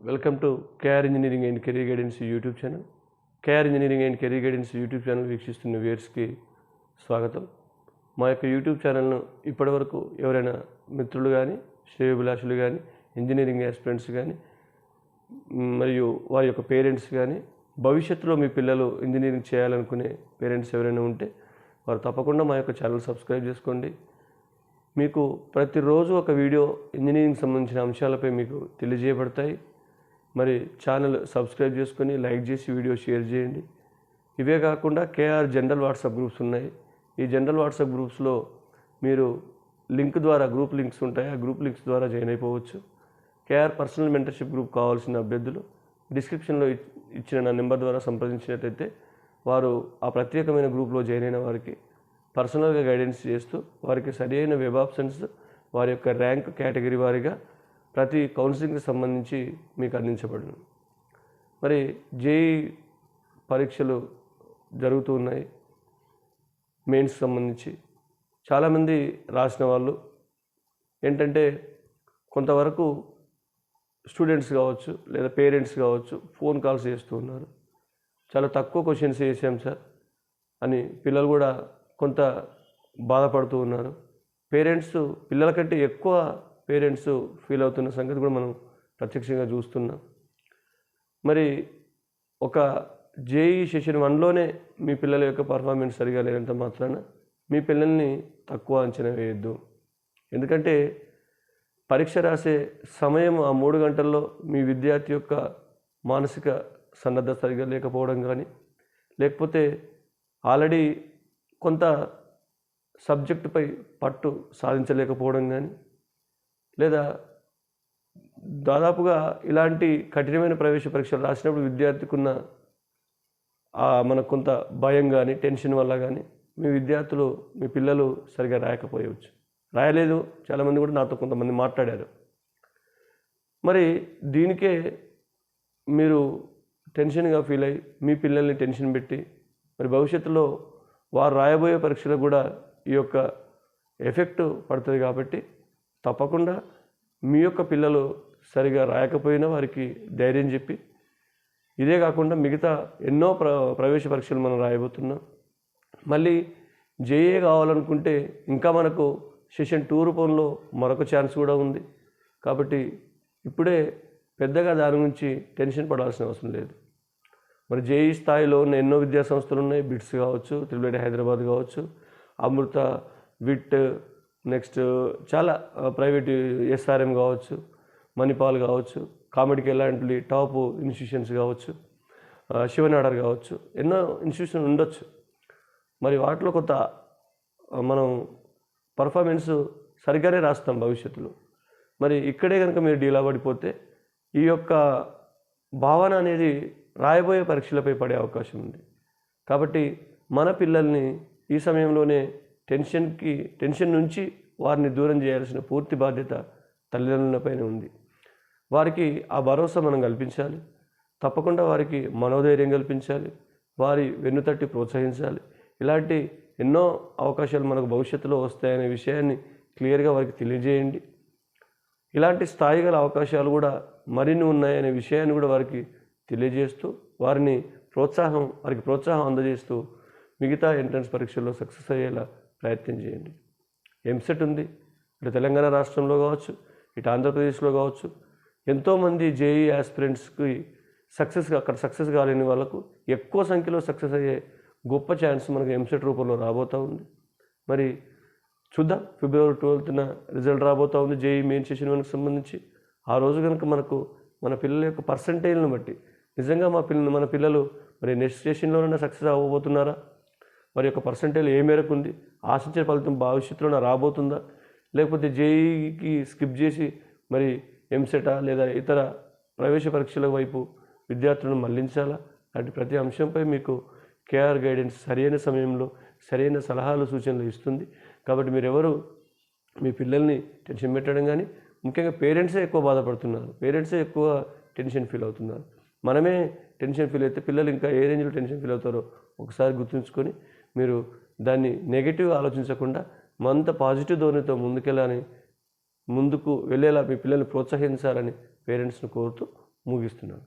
Welcome to KR engineering and career guidance YouTube channel KR engineering and career guidance YouTube channel వీక్షిస్తున్న వ్యూయర్స్కి స్వాగతం. మా యొక్క YouTube ఛానల్ను ఇప్పటివరకు ఎవరైనా మిత్రులు కానీ శ్రేయోభిలాషులు కానీ ఇంజనీరింగ్ ఆస్పిరెంట్స్ కానీ మరియు వారి యొక్క పేరెంట్స్ కానీ భవిష్యత్తులో మీ పిల్లలు ఇంజనీరింగ్ చేయాలనుకునే పేరెంట్స్ ఎవరైనా ఉంటే వారు తప్పకుండా మా యొక్క ఛానల్ సబ్స్క్రైబ్ చేసుకోండి. మీకు ప్రతిరోజు ఒక వీడియో ఇంజనీరింగ్ సంబంధించిన అంశాలపై మీకు తెలియజేయబడతాయి. మరి ఛానల్ సబ్స్క్రైబ్ చేసుకొని లైక్ చేసి వీడియో షేర్ చేయండి. ఇవే కాకుండా కేఆర్ జనరల్ వాట్సాప్ గ్రూప్స్ ఉన్నాయి. ఈ జనరల్ వాట్సాప్ గ్రూప్స్లో మీరు లింక్ ద్వారా గ్రూప్ లింక్స్ ఉంటాయి. ఆ గ్రూప్ లింక్స్ ద్వారా జాయిన్ అయిపోవచ్చు. కేఆర్ పర్సనల్ మెంటర్షిప్ గ్రూప్ కావాల్సిన అభ్యర్థులు డిస్క్రిప్షన్లో ఇచ్చిన నా నెంబర్ ద్వారా సంప్రదించినట్లయితే వారు ఆ ప్రత్యేకమైన గ్రూప్లో జాయిన్ అయిన వారికి పర్సనల్గా గైడెన్స్ చేస్తూ వారికి సరి అయిన వెబ్ ఆప్షన్స్ వారి యొక్క ర్యాంక్ కేటగిరీ వారిగా ప్రతి కౌన్సిలింగ్కి సంబంధించి మీకు అందించబడును. మరి జేఈ పరీక్షలు జరుగుతూ ఉన్నాయి. మెయిన్స్ సంబంధించి చాలామంది రాసిన వాళ్ళు ఏంటంటే కొంతవరకు స్టూడెంట్స్ కావచ్చు లేదా పేరెంట్స్ కావచ్చు ఫోన్ కాల్స్ చేస్తూ ఉన్నారు. చాలా తక్కువ క్వశ్చన్స్ వేసాం సార్ అని పిల్లలు కూడా కొంత బాధపడుతూ ఉన్నారు. పేరెంట్స్ పిల్లల కంటే ఎక్కువ పేరెంట్స్ ఫీల్ అవుతున్న సంగతి కూడా మనం ప్రత్యక్షంగా చూస్తున్నాం. మరి ఒక జేఈ సెషన్ వన్లోనే మీ పిల్లల యొక్క పర్ఫార్మెన్స్ సరిగా లేనంత మాత్రాన మీ పిల్లల్ని తక్కువ అంచనా వేయొద్దు. ఎందుకంటే పరీక్ష రాసే సమయం ఆ మూడు గంటల్లో మీ విద్యార్థి యొక్క మానసిక సన్నద్ధత సరిగా లేకపోవడం కానీ లేకపోతే ఆల్రెడీ కొంత సబ్జెక్టుపై పట్టు సాధించలేకపోవడం కానీ లేదా దాదాపుగా ఇలాంటి కఠినమైన ప్రవేశ పరీక్షలు రాసినప్పుడు విద్యార్థికి ఉన్న ఆ మనకు కొంత భయం కానీ టెన్షన్ వల్ల కానీ మీ విద్యార్థులు మీ పిల్లలు సరిగా రాయకపోయవచ్చు. రాయలేదు. చాలామంది కూడా నాతో కొంతమంది మాట్లాడారు. మరి దీనికే మీరు టెన్షన్గా ఫీల్ అయ్యి మీ పిల్లల్ని టెన్షన్ పెట్టి మరి భవిష్యత్తులో వారు రాయబోయే పరీక్షలకు కూడా ఈ యొక్క ఎఫెక్ట్ పడుతుంది కాబట్టి తప్పకుండా మీ యొక్క పిల్లలు సరిగా రాయకపోయినా వారికి ధైర్యం చెప్పి ఇదే కాకుండా మిగతా ఎన్నో ప్ర ప్రవేశ పరీక్షలు మనం రాయబోతున్నాం. మళ్ళీ జేఏ కావాలనుకుంటే ఇంకా మనకు సెషన్ టూ రూపంలో మరొక ఛాన్స్ కూడా ఉంది. కాబట్టి ఇప్పుడే పెద్దగా దాని గురించి టెన్షన్ పడాల్సిన అవసరం లేదు. మరి జేఈ స్థాయిలో ఉన్న ఎన్నో విద్యా సంస్థలు ఉన్నాయి. బిట్స్ కావచ్చు త్రిబుల్ హైదరాబాద్ కావచ్చు అమృత విట్ నెక్స్ట్ చాలా ప్రైవేట్ ఎస్ఆర్ఎం కావచ్చు మణిపాల్ కావచ్చు కామెడీకి ఎలాంటి టాప్ ఇన్స్టిట్యూషన్స్ కావచ్చు శివనాడర్ కావచ్చు ఎన్నో ఇన్స్టిట్యూషన్ ఉండొచ్చు. మరి వాటిలో కొంత మనం పర్ఫార్మెన్స్ సరిగ్గానే రాస్తాం భవిష్యత్తులో. మరి ఇక్కడే కనుక మీరు డీలా పడిపోతే ఈ యొక్క భావన అనేది రాయబోయే పరీక్షలపై పడే అవకాశం ఉంది. కాబట్టి మన పిల్లల్ని ఈ సమయంలోనే టెన్షన్కి టెన్షన్ నుంచి వారిని దూరం చేయాల్సిన పూర్తి బాధ్యత తల్లిదండ్రులపైన ఉంది. వారికి ఆ భరోసా మనం కల్పించాలి. తప్పకుండా వారికి మనోధైర్యం కల్పించాలి. వారి వెన్నుతట్టి ప్రోత్సహించాలి. ఇలాంటి ఎన్నో అవకాశాలు మనకు భవిష్యత్తులో వస్తాయనే విషయాన్ని క్లియర్గా వారికి తెలియజేయండి. ఇలాంటి స్థాయి గల అవకాశాలు కూడా మరిన్ని ఉన్నాయనే విషయాన్ని కూడా వారికి తెలియజేస్తూ వారిని ప్రోత్సాహం వారికి ప్రోత్సాహం అందజేస్తూ మిగతా ఎంట్రన్స్ పరీక్షల్లో సక్సెస్ అయ్యేలా ప్రయత్నం చేయండి. ఎంసెట్ ఉంది? ఇటు తెలంగాణ రాష్ట్రంలో కావచ్చు ఇటు ఆంధ్రప్రదేశ్లో కావచ్చు ఎంతోమంది జేఈ ఆస్పిరెంట్స్కి సక్సెస్ అక్కడ సక్సెస్ కాలేని వాళ్ళకు ఎక్కువ సంఖ్యలో సక్సెస్ అయ్యే గొప్ప ఛాన్స్ మనకు ఎంసెట్ రూపంలో రాబోతూ ఉంది. మరి చూద్దాం. ఫిబ్రవరి ట్వెల్త్న రిజల్ట్ రాబోతూ ఉంది. జేఈ మెయిన్ సెషన్ వన్కి సంబంధించి. ఆ రోజు కనుక మనకు మన పిల్లల యొక్క పర్సంటేజ్ను బట్టి నిజంగా మా పిల్లలు మన పిల్లలు మరి నెక్స్ట్ సెషన్లోనైనా సక్సెస్ అవ్వబోతున్నారా? వారి యొక్క పర్సంటేజ్ ఏ మేరకు ఉంది? ఆశించే ఫలితం భవిష్యత్తులో రాబోతుందా? లేకపోతే జేఈకి స్కిప్ చేసి మరి ఎంసెటా లేదా ఇతర ప్రవేశ పరీక్షల వైపు విద్యార్థులను మళ్ళించాలా? అలాంటి ప్రతి అంశంపై మీకు కేఆర్ గైడెన్స్ సరైన సమయంలో సరైన సలహాలు సూచనలు ఇస్తుంది. కాబట్టి మీరెవరు? మీ పిల్లల్ని టెన్షన్ పెట్టడం కానీ ముఖ్యంగా పేరెంట్సే ఎక్కువ బాధపడుతున్నారు. పేరెంట్సే ఎక్కువ టెన్షన్ ఫీల్ అవుతున్నారు. మనమే టెన్షన్ ఫీల్ అయితే పిల్లలు ఇంకా ఏ రేంజ్లో టెన్షన్ ఫీల్ అవుతారో ఒకసారి గుర్తుంచుకొని మీరు దాన్ని నెగిటివ్ ఆలోచించకుండా మంత పాజిటివ్ ధోరణితో ముందుకెళ్ళాలని ముందుకు వెళ్ళేలా మీ పిల్లల్ని ప్రోత్సహించాలని పేరెంట్స్ని కోరుతూ ముగిస్తున్నాను.